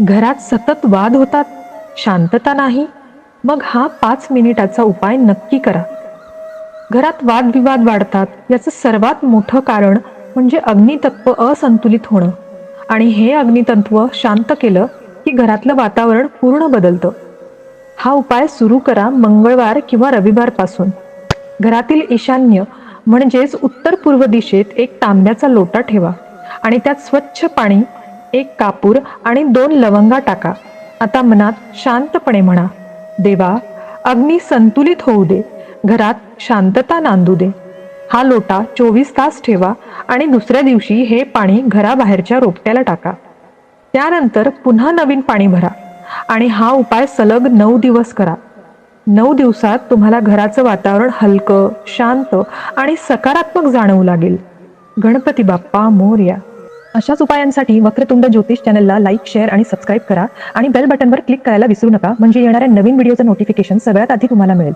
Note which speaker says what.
Speaker 1: घरात सतत वाद होतात शांतता नाही मग हा पाच मिनिटाचा उपाय नक्की करा. घरात वादविवाद वाढतात याचं सर्वात मोठं कारण म्हणजे अग्नितत्व असंतुलित होणं. आणि हे अग्नितत्व शांत केलं की घरातलं वातावरण पूर्ण बदलतं. हा उपाय सुरू करा मंगळवार किंवा रविवारपासून. घरातील ईशान्य म्हणजेच उत्तर पूर्व दिशेत एक तांब्याचा लोटा ठेवा आणि त्यात स्वच्छ पाणी एक कापूर आणि दोन लवंगा टाका. आता मनात शांतपणे म्हणा देवा अग्नी संतुलित होऊ दे घरात शांतता नांदू दे. हा लोटा चोवीस तास ठेवा आणि दुसऱ्या दिवशी हे पाणी घराबाहेरच्या रोपट्याला टाका. त्यानंतर पुन्हा नवीन पाणी भरा आणि हा उपाय सलग नऊ दिवस करा. नऊ दिवसात तुम्हाला घराचं वातावरण हलकं शांत आणि सकारात्मक जाणवू लागेल. गणपती बाप्पा मोरया अशाच उपायांसाठी वक्रतुंड ज्योतिष चॅनलला लाईक शेअर आणि सबस्क्राईब करा. आणि बेल बटनवर क्लिक करायला विसरू नका. म्हणजे येणाऱ्या नवीन व्हिडिओचं नोटिफिकेशन सगळ्यात आधी तुम्हाला मिळेल.